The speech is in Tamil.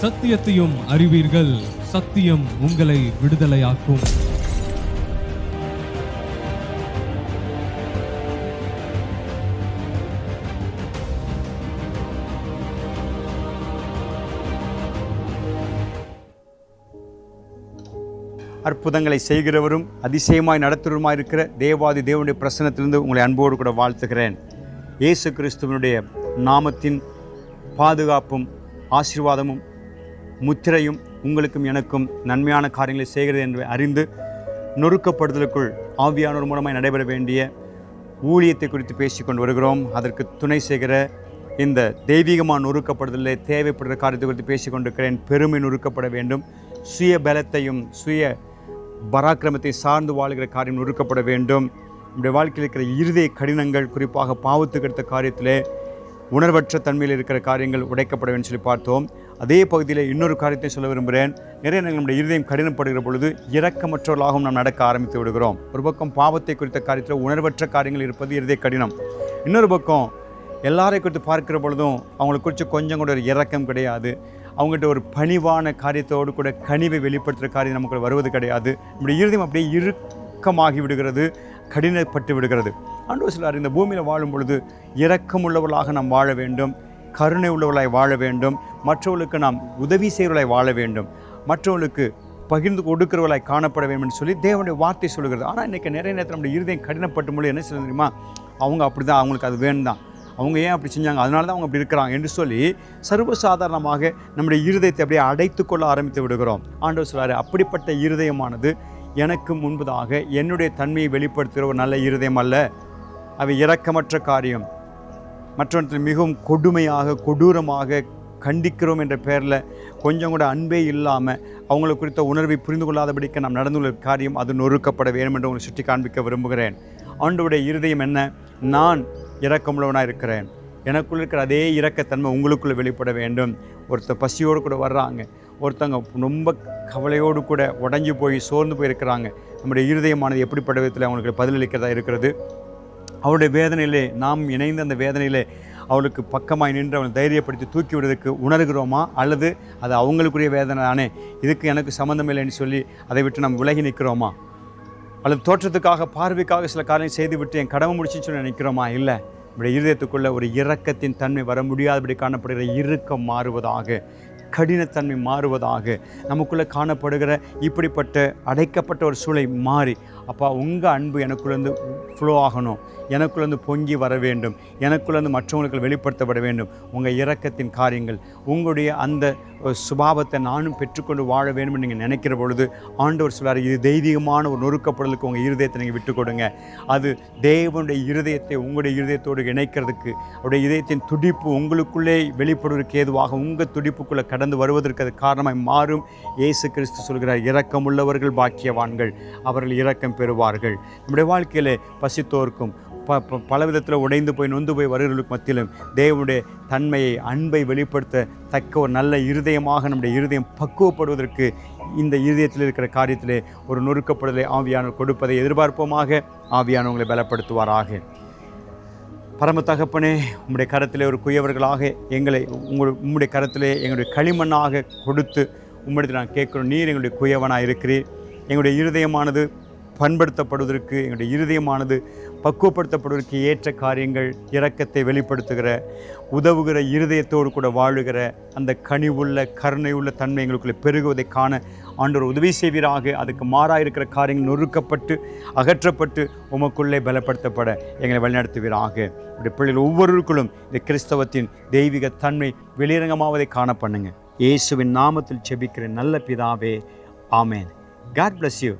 சத்தியத்தையும் அறிவீர்கள். சத்தியம் உங்களை விடுதலையாக்கும். அற்புதங்களை செய்கிறவரும் அதிசயமாய் நடத்துவருமாய் இருக்கிற தேவாதி தேவனுடைய பிரசனத்திலிருந்து உங்களை அன்போடு கூட வாழ்த்துகிறேன். இயேசு கிறிஸ்துவனுடைய நாமத்தின் பாதுகாப்பும் ஆசீர்வாதமும் முத்திரையும் உங்களுக்கும் எனக்கும் நன்மையான காரியங்களை செய்கிறது என்று அறிந்து நொறுக்கப்படுதலுக்குள் ஆவியானோர் மூலமாக நடைபெற வேண்டிய ஊழியத்தை குறித்து பேசிக்கொண்டு வருகிறோம். அதற்கு துணை செய்கிற இந்த தெய்வீகமான நொறுக்கப்படுதலே தேவைப்படுகிற காரியத்தை குறித்து பேசிக்கொண்டிருக்கிறேன். பெருமை நொறுக்கப்பட வேண்டும். சுய பலத்தையும் சுய பராக்கிரமத்தை சார்ந்து வாழ்கிற காரியம் நொறுக்கப்பட வேண்டும். நம்முடைய வாழ்க்கையில் இருக்கிற இருதய கடினங்கள் குறிப்பாக பாவத்துக்கு எடுத்த காரியத்திலே உணர்வற்ற தன்மையில் இருக்கிற காரியங்கள் உடைக்கப்பட வேண்டும் சொல்லி பார்த்தோம். அதே பகுதியில் இன்னொரு காரியத்தை சொல்ல விரும்புகிறேன். நிறைய நேரங்கள் நம்முடைய இருதயம் கடினப்படுகிற பொழுது இரக்கமற்றவர்களாகவும் நாம் நடக்க ஆரம்பித்து விடுகிறோம். ஒரு பக்கம் பாவத்தை குறித்த காரியத்தில் உணர்வற்ற காரியங்கள் இருப்பது இருதய கடினம். இன்னொரு பக்கம் எல்லாரை குறித்து பார்க்கிற பொழுதும் அவங்களை குறித்து கொஞ்சம் கூட ஒரு இறக்கம் கிடையாது. அவங்ககிட்ட ஒரு பணிவான காரியத்தோடு கூட கனிவை வெளிப்படுத்துகிற காரியம் நமக்கு வருவது கிடையாது. நம்முடைய இருதயம் அப்படியே இறுக்கமாகி விடுகிறது கடினப்பட்டு விடுகிறது. ஆண்டவர் சிலர் இந்த பூமியில் வாழும் பொழுது இரக்கமுள்ளவர்களாக நாம் வாழ வேண்டும் கருணை உள்ளவர்களாய் வாழ வேண்டும் மற்றவர்களுக்கு நாம் உதவி செய்கிறவர்களாய் வாழ வேண்டும் மற்றவர்களுக்கு பகிர்ந்து கொடுக்கிறவர்களாய் காணப்பட வேண்டும் என்று சொல்லி தேவனுடைய வார்த்தை சொல்கிறது ஆனால் இன்றைக்கி நிறைய நேரத்தில் நம்முடைய இருதயம் கடினப்பட்ட மொழி என்ன சொல்ல தெரியுமா? அவங்க அப்படி தான் அவங்களுக்கு அது வேணும் தான் அவங்க ஏன் அப்படி செஞ்சாங்க? அதனால தான் அவங்க அப்படி இருக்கிறாங்க என்று சொல்லி சர்வசாதாரணமாக நம்முடைய இருதயத்தை அப்படியே அடைத்து கொள்ள ஆரம்பித்து விடுகிறோம். ஆண்டவர் சொல்றாரு அப்படிப்பட்ட இருதயமானது எனக்கு முன்பதாக என்னுடைய தன்மையை வெளிப்படுத்துகிற ஒரு நல்ல இருதயம் அல்ல. அவை இரக்கமற்ற காரியம். மற்றவற்றில் மிகவும் கொடுமையாக கொடூரமாக கண்டிக்கிறோம் என்ற பெயரில் கொஞ்சம் கூட அன்பே இல்லாமல் அவங்களை குறித்த உணர்வை புரிந்து கொள்ளாதபடிக்கு நாம் நடந்துள்ள காரியம் அது நொறுக்கப்பட வேண்டும் என்று உங்களை சுட்டி காண்பிக்க விரும்புகிறேன். ஆண்டுடைய இருதயம் என்ன? நான் இரக்கமுள்ளவனாக இருக்கிறேன். எனக்குள் இருக்கிற அதே இரக்கத்தன்மை உங்களுக்குள்ளே வெளிப்பட வேண்டும். ஒருத்தர் பசியோடு கூட வர்றாங்க. ஒருத்தங்க ரொம்ப கவலையோடு கூட உடஞ்சி போய் சோர்ந்து போய் இருக்கிறாங்க நம்முடைய இருதயமானது எப்படிப்பட்ட விதத்தில் அவங்களுக்கு பதிலளிக்கிறதா இருக்கிறது? அவருடைய வேதனையிலே நாம் இணைந்த அந்த வேதனையிலே அவளுக்கு பக்கமாக நின்று அவளை தைரியப்படுத்தி தூக்கி விடுறதுக்கு உணர்கிறோமா? அல்லது அது அவங்களுக்குரிய வேதனை தானே? இதுக்கு எனக்கு சம்மந்தம் இல்லைன்னு சொல்லி அதை விட்டு நாம் விலகி நிற்கிறோமா? அல்லது தோற்றத்துக்காக பார்வைக்காக சில காரியம் செய்துவிட்டு என் கடமை முடிச்சுன்னு சொல்லி நினைக்கிறோமா இல்லை. நம்முடைய இருதயத்துக்குள்ளே ஒரு இரக்கத்தின் தன்மை வர முடியாதபடி காணப்படுகிற இறுக்கம் மாறுவதாக கடினத்தன்மை மாறுவதாக நமக்குள்ளே காணப்படுகிற இப்படிப்பட்ட அடைக்கப்பட்ட ஒரு சூளை மாறி அப்பா உங்கள் அன்பு எனக்குள்ளேருந்து ஃப்ளோ ஆகணும். எனக்குள்ளேருந்து பொங்கி வர வேண்டும். எனக்குள்ளேருந்து மற்றவங்களுக்கு வெளிப்படுத்தப்பட வேண்டும். உங்கள் இரக்கத்தின் காரியங்கள் உங்களுடைய அந்த சுபாவத்தை நானும் பெற்றுக்கொண்டு வாழ வேண்டும் நீங்கள் நினைக்கிற பொழுது ஆண்டவர் சொல்றார் இது தெய்வீகமான ஒரு நொறுக்கப்படுதலுக்கு உங்கள் இருதயத்தை நீங்கள் விட்டு கொடுங்க. அது தேவனுடைய இருதயத்தை உங்களுடைய இருதயத்தோடு இணைக்கிறதுக்கு அவருடைய இதயத்தின் துடிப்பு உங்களுக்குள்ளே வெளிப்படுவதற்கு ஏதுவாக உங்கள் துடிப்புக்குள்ளே கடந்து வருவதற்கு அது காரணமாய் மாறும். இயேசு கிறிஸ்து சொல்கிறார் இரக்கமுள்ளவர்கள் பாக்கியவான்கள் அவர்கள் இரக்கம் பெறுவார்கள். நம்முடைய வாழ்க்கையிலே பசித்தோர்க்கும் ப ப- பல விதத்தில் உடைந்து போய் நொந்து போய் வருகிறவர்களுக்கு மத்தியிலும் தேவனுடைய தன்மையை அன்பை வெளிப்படுத்த தக்க ஒரு நல்ல இருதயமாக நம்முடைய இருதயம் பக்குவப்படுவதற்கு இந்த இருதயத்தில் இருக்கிற காரியத்திலே ஒரு நொறுக்கப்படுதலை ஆவியானவர் கொடுப்பதை எதிர்பார்ப்போமாக ஆவியானவங்களை பலப்படுத்துவாராக. பரம தகப்பனே உம்முடைய கரத்திலே ஒரு குயவர்களாக எங்களை உங்கள் உம்முடைய கரத்திலே எங்களுடைய களிமண்ணாக கொடுத்து உம்மிடத்தில் நான் கேட்குறோம். நீர் எங்களுடைய குயவனாக இருக்கிறீர். எங்களுடைய இருதயமானது பண்படுத்தப்படுவதற்கு எங்களுடைய இருதயமானது பக்குவப்படுத்தப்படுவதற்கு ஏற்ற காரியங்கள் இரக்கத்தை வெளிப்படுத்துகிற உதவுகிற இருதயத்தோடு கூட வாழுகிற அந்த கனிவுள்ள கருணையுள்ள தன்மை எங்களுக்குள்ளே பெருகுவதை காண ஆண்டவர் உதவி செய்வீராக. அதுக்கு மாறாக இருக்கிற காரியங்கள் நொறுக்கப்பட்டு அகற்றப்பட்டு உமக்குள்ளே பலப்படுத்தப்பட எங்களை வழிநடத்துவீராக. இப்படி பிள்ளைகள் ஒவ்வொருவருக்குள்ளும் இந்த கிறிஸ்தவத்தின் தெய்வீக தன்மை வெளியரங்கமாவதை காண பண்ணுங்க. இயேசுவின் நாமத்தில் செபிக்கிற நல்ல பிதாவே ஆமேன். God bless you